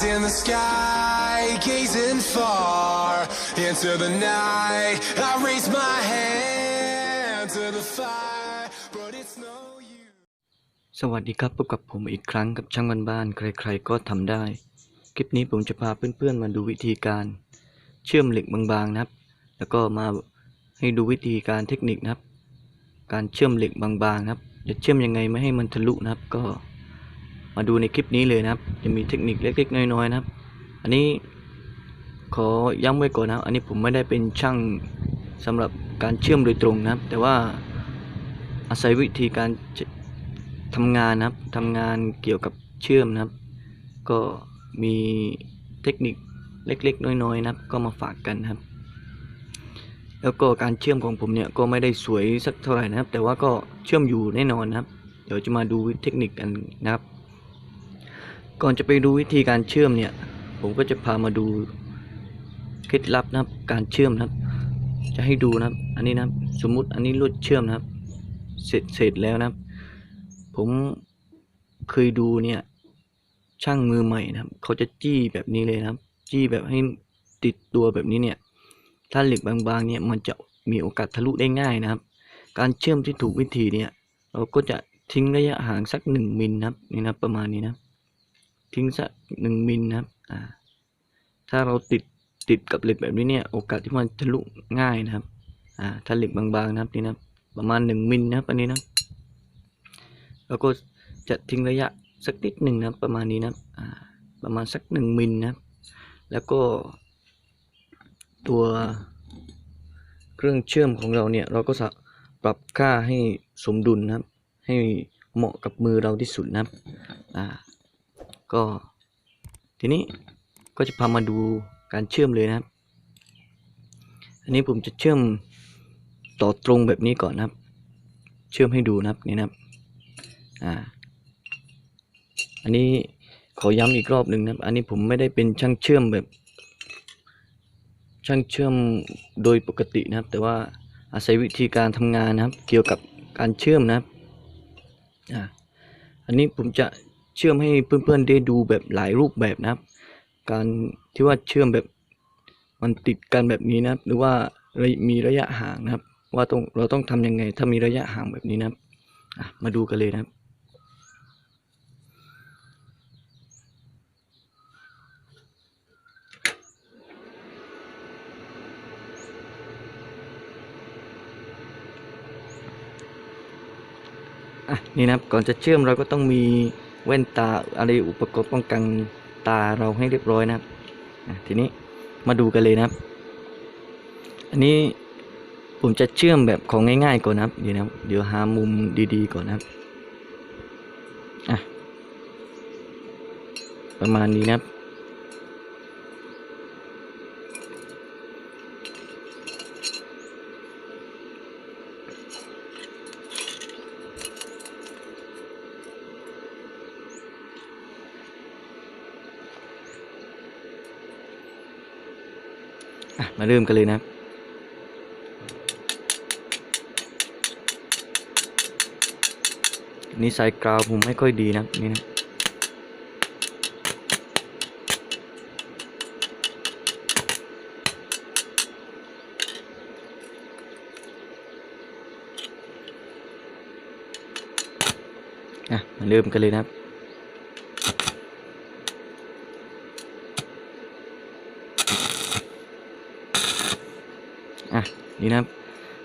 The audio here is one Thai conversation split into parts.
Eyes in the sky, gazing far into the night. I raise my hand to the fire, but it's no use. สวัสดีครับพบกับผมอีกครั้งกับช่างบ้านๆใครๆก็ทำได้ คลิปนี้ผมจะพาเพื่อนๆมาดูวิธีการเชื่อมเหล็กบางๆนะครับ แล้วก็มาให้ดูวิธีการเทคนิคนะครับ การเชื่อมเหล็กบางๆนะครับ จะเชื่อมยังไงไม่ให้มันทะลุนะครับก็ มาดูในคลิปนี้เลยนะครับ จะมีเทคนิคเล็กๆน้อยๆนะครับ อันนี้ขอย้ำไว้ก่อนนะครับอันนี้ผมไม่ได้เป็นช่างสำหรับการเชื่อมโดยตรงนะครับ แต่ว่าอาศัยวิธีการทำงานนะครับทำงานเกี่ยวกับเชื่อมนะครับ ก็มีเทคนิคเล็กๆ น้อยๆ นะครับ ก็มาฝากกันนะครับ แล้วก็การเชื่อมของผมเนี่ยก็ไม่ได้สวยสักเท่าไหร่นะครับ แต่ว่าก็เชื่อมอยู่แน่นอนนะครับ เดี๋ยวจะมาดูเทคนิคกันนะครับ ก่อนจะไปดูวิธีการเชื่อมเนี่ย ผมก็จะพามาดูเคล็ดลับนะครับ การเชื่อมนะครับ จะให้ดูนะครับ อันนี้นะครับ สมมุติอันนี้ลวดเชื่อมนะครับ เสร็จเสร็จแล้วนะครับ ผมเคยดูเนี่ย ช่างมือใหม่นะครับ เขาจะจี้แบบนี้เลยนะครับ จี้แบบให้ติดตัวแบบนี้เนี่ย ถ้าเหล็กบางๆ เนี่ยมันจะมีโอกาสทะลุได้ง่ายนะครับ การเชื่อมที่ถูกวิธีเนี่ย เราก็จะทิ้งระยะห่างสักหนึ่งมิลนะครับนี่นะประมาณนี้นะ ทิ้งสักหนึ่งมิลนะครับอ่าถ้าเราติดติดกับเหล็กแบบนี้เนี่ย โอกาสที่มันทะลุง่ายนะครับอ่าถ้าเหล็กบางๆนะครับนี่นะประมาณหนึ่งมิลนะครับอันนี้นะแล้วก็จะทิ้งระยะสักนิดหนึ่งนะประมาณนี้นะอ่าประมาณสักหนึ่งมิลนะครับ แล้วก็ ตัวเครื่องเชื่อมของเราเนี่ย เราก็จะปรับค่าให้สมดุลนะครับ ให้เหมาะกับมือเราที่สุดนะครับอ่า ก็ทีนี้ก็จะพามาดูการเชื่อมเลยนะครับ อันนี้ผมจะเชื่อมต่อตรงแบบนี้ก่อนนะครับ เชื่อมให้ดูนะครับนี่นะครับ อ่า อันนี้ขอย้ำอีกรอบหนึ่งนะครับ อันนี้ผมไม่ได้เป็นช่างเชื่อมแบบ ช่างเชื่อมโดยปกตินะครับ แต่ว่าอาศัยวิธีการทำงานนะครับ เกี่ยวกับการเชื่อมนะครับ อ่า อันนี้ผมจะ เชื่อมให้เพื่อนๆได้ดูแบบหลายรูปแบบนะครับ การที่ว่าเชื่อมแบบมันติดกันแบบนี้นะครับ หรือว่ามีระยะห่างนะครับ ว่าต้องเราต้องทำยังไง ถ้ามีระยะห่างแบบนี้นะครับมาดูกันเลยนะครับอะนี่นะครับก่อนจะเชื่อมเราก็ต้องมี แว่นตาอะไรอุปกรณ์ป้องกันตาเราให้เรียบร้อยนะครับทีนี้มาดูกันเลยนะครับ อันนี้ผมจะเชื่อมแบบของง่ายๆก่อนนะครับเดี๋ยวนะเดี๋ยวหามุมดีๆก่อนนะครับอะประมาณนี้นะครับ มาเริ่มกันเลยนะครับนี่สายกราวผมไม่ค่อยดีนะนี่นะอะมาเริ่มกันเลยนะครับ อะ นี่นะครับ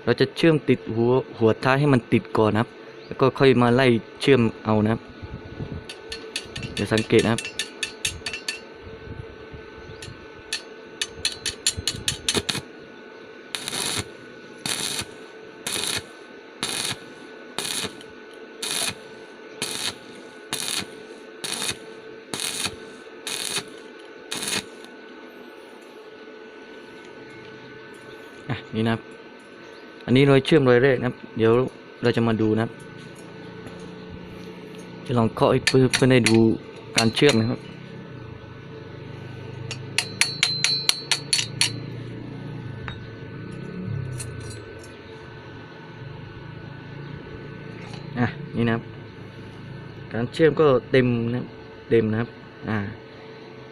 เราจะเชื่อมติดหัวหัวท้ายให้มันติดก่อนนะครับ แล้วก็ค่อยมาไล่เชื่อมเอานะครับ เดี๋ยวสังเกตนะครับ อะนี่นะครับ อันนี้รอยเชื่อมรอยแรกนะครับ เดี๋ยวเราจะมาดูนะครับ จะลองเคาะให้เพื่อนเพื่อนได้ดูการเชื่อมนะครับอะนี่นะครับ การเชื่อมก็เต็มนะเต็มนะครับ อ่า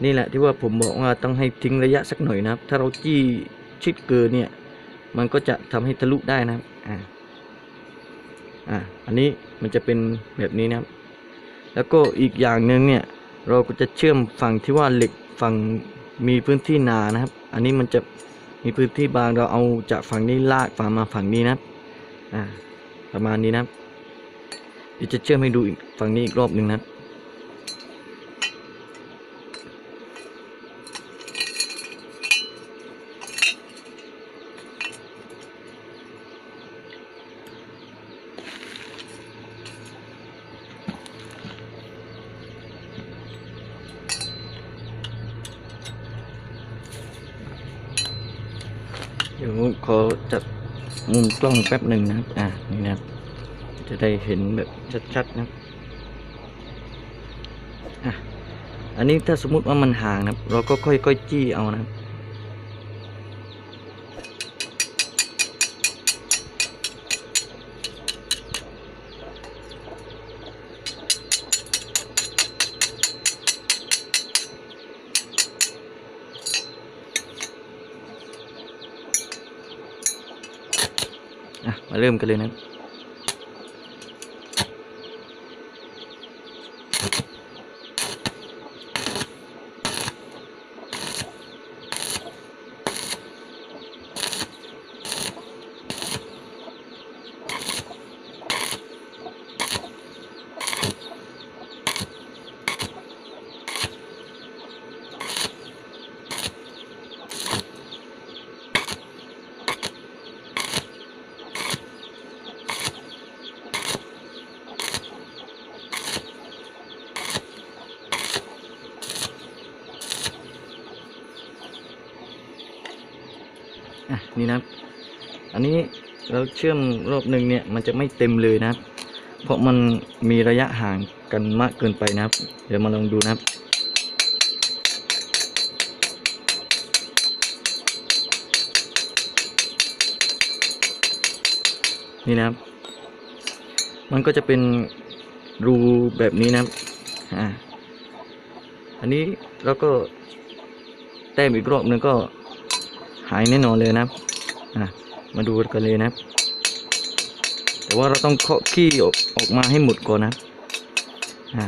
นี่แหละที่ว่าผมบอกว่าต้องให้ทิ้งระยะสักหน่อยนะครับ ถ้าเราจี้ชิดเกินเนี่ย มันก็จะทำให้ทะลุได้นะครับอ่าอ่าอันนี้มันจะเป็นแบบนี้นะครับ แล้วก็อีกอย่างหนึ่งเนี่ยเราก็จะเชื่อมฝั่งที่ว่าเหล็กฝั่งมีพื้นที่หนานะครับ อันนี้มันจะมีพื้นที่บางเราเอาจากฝั่งนี้ลากฝั่งมาฝั่งนี้นะครับอ่าประมาณนี้นะครับเดี๋ยวจะเชื่อมให้ดูอีกฝั่งนี้อีกรอบหนึ่งนะ ดี๋ยวขอจัดมุมกล้องแป๊บหนึ่งนะครับ อ่านี่นะครับ จะได้เห็นแบบชัดๆนะครับอะอันนี้ถ้าสมมุติว่ามันห่างนะครับ เราก็ค่อยๆจี้เอานะครับ อะมาเริ่มกันเลยนะ นี่นะครับอันนี้เราเชื่อมรอบหนึ่งเนี่ยมันจะไม่เต็มเลยนะครับ เพราะมันมีระยะห่างกันมากเกินไปนะครับ เดี๋ยวมาลองดูนะครับนี่นะครับ มันก็จะเป็นรูแบบนี้นะครับอ่าอันนี้เราก็แต้มอีกรอบหนึ่งก็ายแน่นอนเลยนะครับอะมาดูกันเลยนะครับ แต่ว่าเราต้องเคาะขี้ออกออกมาให้หมดก่อนนะอ่า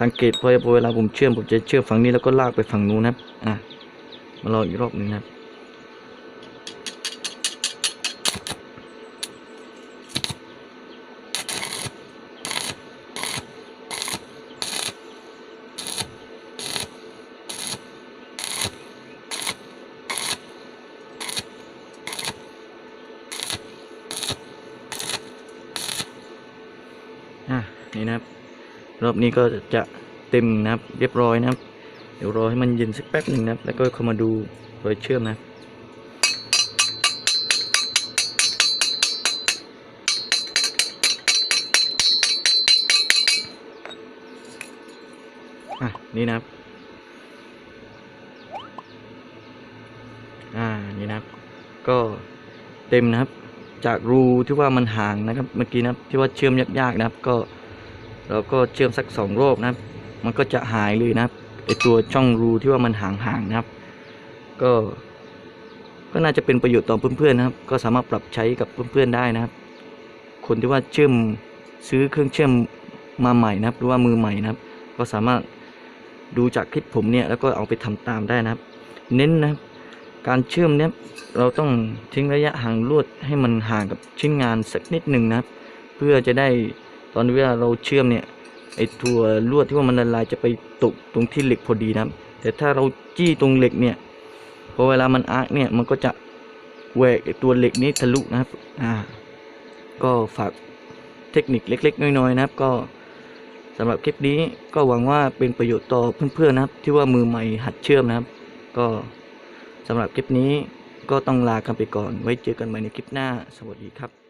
สังเกตพอเวลาผมเชื่อมผมจะเชื่อมฝั่งนี้แล้วก็ลากไปฝั่งนู้นนะครับอะมาลองอีกรอบหนึ่งนะครับ อะนี่นะครับ รอบนี้ก็จะเต็มนะครับ เรียบร้อยนะครับ เดี๋ยวรอให้มันเย็นสักแป๊บหนึ่งนะครับ แล้วก็เข้ามาดูรอยเชื่อมนะอะนี่นะครับ อ่า นี่นะครับ ก็เต็มนะครับ จากรูที่ว่ามันห่างนะครับ เมื่อกี้นะที่ว่าเชื่อมยากๆนะครับ ก็เราก็เชื่อมสักสองรอบนะครับ มันก็จะหายเลยนะครับไอตัวช่องรูที่ว่ามันห่างๆนะครับ ก็ ก็น่าจะเป็นประโยชน์ต่อเพื่อนๆนะครับ ก็สามารถปรับใช้กับเพื่อนๆได้นะครับ คนที่ว่าเชื่อมซื้อเครื่องเชื่อมมาใหม่นะครับ หรือว่ามือใหม่นะครับ ก็สามารถดูจากคลิปผมเนี่ยแล้วก็เอาไปทำตามได้นะครับ เน้นนะครับ การเชื่อมเนี่ยเราต้องทิ้งระยะห่างลวดให้มันห่างกับชิ้นงานสักนิดหนึ่งนะครับ เพื่อจะได้ตอนเวลาเราเชื่อมเนี่ยไอตัวลวดที่ว่ามันละลายจะไปตกตรงที่เหล็กพอดีนะครับ แต่ถ้าเราจี้ตรงเหล็กเนี่ยพอเวลามันอาร์คเนี่ยมันก็จะแหวกไอ้ตัวเหล็กนี้ทะลุนะครับอ่าก็ฝากเทคนิคเล็ก ๆ น้อยๆนะครับ ก็สำหรับคลิปนี้ก็หวังว่าเป็นประโยชน์ต่อเพื่อนๆนะครับ ที่ว่ามือใหม่หัดเชื่อมนะครับ ก็ สำหรับคลิปนี้ก็ต้องลากันไปก่อน ไว้เจอกันใหม่ในคลิปหน้า สวัสดีครับ